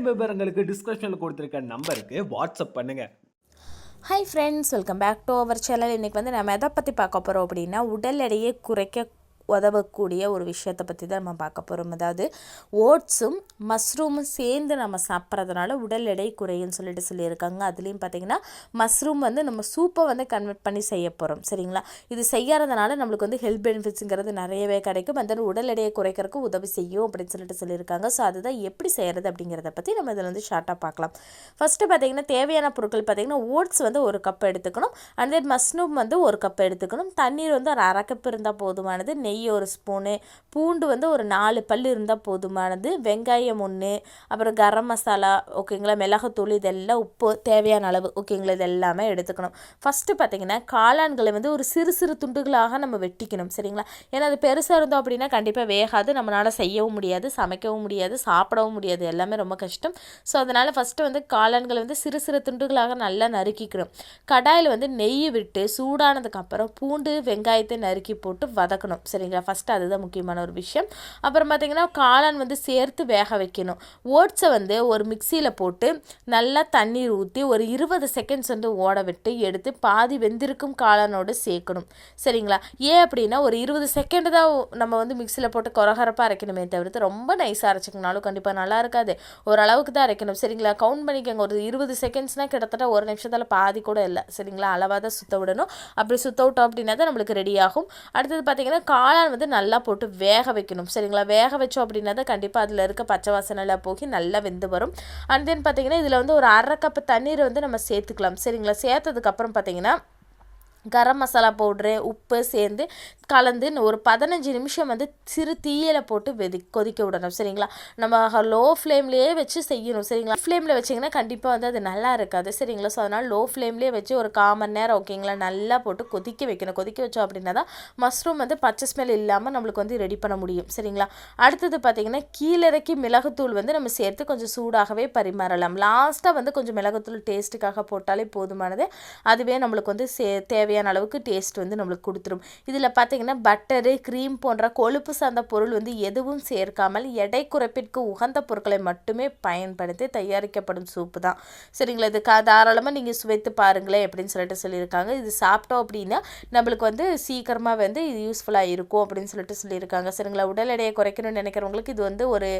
விவரங்களுக்கு டிஸ்கிரிப்ஷனில் கொடுத்துருக்க நம்பருக்கு வாட்ஸ்அப் பண்ணுங்கள் hi friends welcome back to our channel இன்றைக்கி வந்து நம்ம எதை பற்றி பார்க்க போகிறோம் அப்படின்னா உடல் எடையை குறைக்க உதவக்கூடிய ஒரு விஷயத்தை பற்றி தான் நம்ம பார்க்க போகிறோம் அதாவது ஓட்ஸும் மஷ்ரூமும் சேர்ந்து நம்ம சாப்பிட்றதுனால உடல் எடை குறையும்னு சொல்லிட்டு சொல்லியிருக்காங்க. அதுலேயும் பார்த்தீங்கன்னா மஷ்ரூம் வந்து நம்ம சூப்பை வந்து கன்வெர்ட் பண்ணி செய்ய போகிறோம் சரிங்களா? இது செய்யறதுனால நம்மளுக்கு வந்து ஹெல்த் பெனிஃபிட்ஸுங்கிறது நிறையவே கிடைக்கும். அந்த உடல் எடையை குறைக்கிறதுக்கு உதவி செய்யும் அப்படின்னு சொல்லிட்டு சொல்லியிருக்காங்க. ஸோ அதுதான் எப்படி செய்கிறது அப்படிங்கிறத பற்றி நம்ம இதில் வந்து ஷார்ட்டாக பார்க்கலாம். ஃபஸ்ட்டு பார்த்தீங்கன்னா தேவையான பொருட்கள் பார்த்திங்கன்னா ஓட்ஸ் வந்து ஒரு கப் எடுத்துக்கணும். அண்ட் தென் மஷ்ரூம் வந்து ஒரு கப் எடுத்துக்கணும். தண்ணீர் வந்து ஒரு அரை கப் இருந்தால் போதுமானது. நெய் ஒரு ஸ்பூனு பூண்டு வந்து ஒரு நாலு பல் இருந்தால் போதுமானது வெங்காயம் ஒன்று அப்புறம் கரம் மசாலா ஓகேங்களா மிளகுத்தூள் இதெல்லாம் உப்பு தேவையான அளவு ஓகேங்களா இது எல்லாமே எடுத்துக்கணும். ஃபஸ்ட்டு பார்த்தீங்கன்னா காளான்களை வந்து ஒரு சிறு சிறு துண்டுகளாக நம்ம வெட்டிக்கணும் சரிங்களா? ஏன்னா அது பெருசாக இருந்தோம் அப்படின்னா கண்டிப்பாக வேகாது நம்மளால் செய்யவும் முடியாது சமைக்கவும் முடியாது சாப்பிடவும் முடியாது எல்லாமே ரொம்ப கஷ்டம். ஸோ அதனால் ஃபஸ்ட்டு வந்து காளான்களை வந்து சிறு சிறு துண்டுகளாக நல்லா நறுக்கிக்கணும். கடாயில் வந்து நெய் விட்டு சூடானதுக்கப்புறம் பூண்டு வெங்காயத்தை நறுக்கி போட்டு வதக்கணும் சரி சரிங்களா ஃபஸ்ட்டு அதுதான் முக்கியமான ஒரு விஷயம். அப்புறம் பார்த்திங்கன்னா காளான் வந்து சேர்த்து வேக வைக்கணும். ஓட்ஸை வந்து ஒரு மிக்சியில் போட்டு நல்லா தண்ணீர் ஊற்றி ஒரு இருபது செகண்ட்ஸ் வந்து ஓட விட்டு எடுத்து பாதி வெந்திருக்கும் காளானோடு சேர்க்கணும். சரிங்களா? ஏன் அப்படின்னா ஒரு இருபது செகண்ட் தான் நம்ம வந்து மிக்சியில் போட்டு குறகரப்பாக அரைக்கணுமே தவிர்த்து ரொம்ப நைஸாக அரைச்சிக்கனாலும் கண்டிப்பாக நல்லா இருக்காது. ஓரளவுக்கு தான் அரைக்கணும். சரிங்களா? கவுண்ட் பண்ணிக்கோங்க. ஒரு இருபது செகண்ட்ஸ்னால் கிட்டத்தட்ட ஒரு நிமிஷத்தில் பாதி கூட இல்லை. சரிங்களா? அளவாக தான் சுத்த விடணும். அப்படி சுத்த விட்டோம் அப்படின்னா தான் நம்மளுக்கு ரெடி ஆகும். அடுத்தது பார்த்திங்கன்னா காளான் வந்து நல்லா போட்டு வேக வைக்கணும். சரிங்களா? வேக வச்சோம் அப்படின்னா தான் கண்டிப்பாக அதில் இருக்க பச்சை வாசனைலாம் போகி நல்லா வெந்து வரும். அண்ட் தென் பார்த்திங்கன்னா இதில் வந்து ஒரு அரை கப்பு தண்ணீரை வந்து நம்ம சேர்த்துக்கலாம். சரிங்களா? சேர்த்ததுக்கப்புறம் பார்த்திங்கன்னா கரம் மசாலா பவுட்ரு உப்பு சேர்ந்து கலந்து ஒரு பதினஞ்சு நிமிஷம் வந்து சிறு தீயில போட்டு வெதி கொதிக்க விடணும் சரிங்களா? நம்ம லோ ஃப்ளேம்லேயே வச்சு செய்யணும் சரிங்களா? ஃப்ளேமில் வச்சிங்கன்னா கண்டிப்பாக வந்து அது நல்லா இருக்காது சரிங்களா? ஸோ அதனால் லோ ஃப்ளேம்லேயே வச்சு ஒரு காமன் மணி நேரம் ஓகேங்களா நல்லா போட்டு கொதிக்க வைக்கணும். கொதிக்க வச்சோம் அப்படின்னா தான் மஷ்ரூம் வந்து பச்சை ஸ்மெல் இல்லாமல் நம்மளுக்கு வந்து ரெடி பண்ண முடியும் சரிங்களா? அடுத்தது பார்த்திங்கன்னா கீழிறக்கி மிளகுத்தூள் வந்து நம்ம சேர்த்து கொஞ்சம் சூடாகவே பரிமாறலாம். லாஸ்ட்டாக வந்து கொஞ்சம் மிளகுத்தூள் டேஸ்ட்டுக்காக போட்டாலே போதுமானது. அதுவே நம்மளுக்கு வந்து சே தேவையான அளவுக்கு டேஸ்ட் வந்து நம்மளுக்கு கொடுத்துரும். இதில் பார்த்தீங்கன்னா பட்டரு க்ரீம் போன்ற கொழுப்பு சார்ந்த பொருள் வந்து எதுவும் சேர்க்காமல் எடை குறைப்பிற்கு உகந்த பொருட்களை மட்டுமே பயன்படுத்தி தயாரிக்கப்படும் சூப்பு தான். சரிங்களா? இது கா தாராளமாக நீங்கள் சுவைத்து பாருங்களேன் அப்படின்னு சொல்லிட்டு சொல்லியிருக்காங்க. இது சாப்பிட்டோம் அப்படின்னா நம்மளுக்கு வந்து சீக்கிரமாக வந்து இது யூஸ்ஃபுல்லாக இருக்கும் அப்படின்னு சொல்லிட்டு சொல்லியிருக்காங்க. சரிங்களா? உடல் எடையை குறைக்கணும்னு நினைக்கிறவங்களுக்கு இது வந்து ஒரு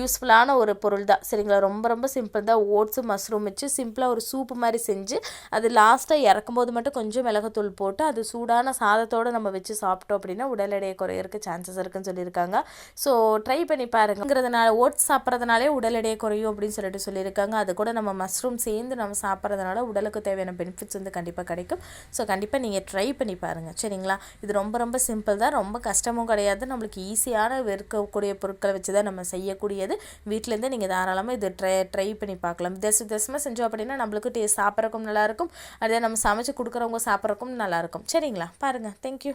யூஸ்ஃபுல்லான ஒரு பொருள் தான். சரிங்களா? ரொம்ப ரொம்ப சிம்பிள் தான். ஓட்ஸு மஷ்ரூம் வச்சு சிம்பிளாக ஒரு சூப்பு மாதிரி செஞ்சு அது லாஸ்ட்டாக இறக்கும்போது மட்டும் கொஞ்சம் மிளகுத்தூள் போட்டு அது சூடான சாதத்தோடு நம்ம வச்சு சாப்பிட்டோம் அப்படின்னா உடல் எடையை குறையறக்கு சான்சஸ் இருக்குன்னு சொல்லியிருக்காங்க. ஸோ ட்ரை பண்ணி பாருங்கிறதுனால ஓட்ஸ் சாப்பிட்றதுனாலே உடல் எடையை குறையும் அப்படின்னு சொல்லிட்டு சொல்லியிருக்காங்க. அது கூட நம்ம மஷ்ரூம் சேர்ந்து நம்ம சாப்பிட்றதுனால உடலுக்கு தேவையான பெனிஃபிட்ஸ் வந்து கண்டிப்பாக கிடைக்கும். ஸோ கண்டிப்பாக நீங்கள் ட்ரை பண்ணி பாருங்கள் சரிங்களா? இது ரொம்ப ரொம்ப சிம்பிள் தான். ரொம்ப கஷ்டமும் கிடையாது. நம்மளுக்கு ஈஸியான இருக்கக்கூடிய பொருட்களை வச்சு தான் நம்ம செய்யக்கூடியது. வீட்டிலேருந்து நீங்கள் தாராளமாக இது ட்ரை ட்ரை பண்ணி பார்க்கலாம். வித்தியாச வித்தியாசமாக செஞ்சோம் அப்படின்னா நம்மளுக்கு டேஸ்ட் சாப்பிட்றக்கும் நல்லாயிருக்கும் அதே நம்ம சமைச்சு கொடுக்குறவங்க சாப்பிட்றக்கும் நல்லாயிருக்கும் சரிங்களா? பாருங்கள் தேங்க்யூ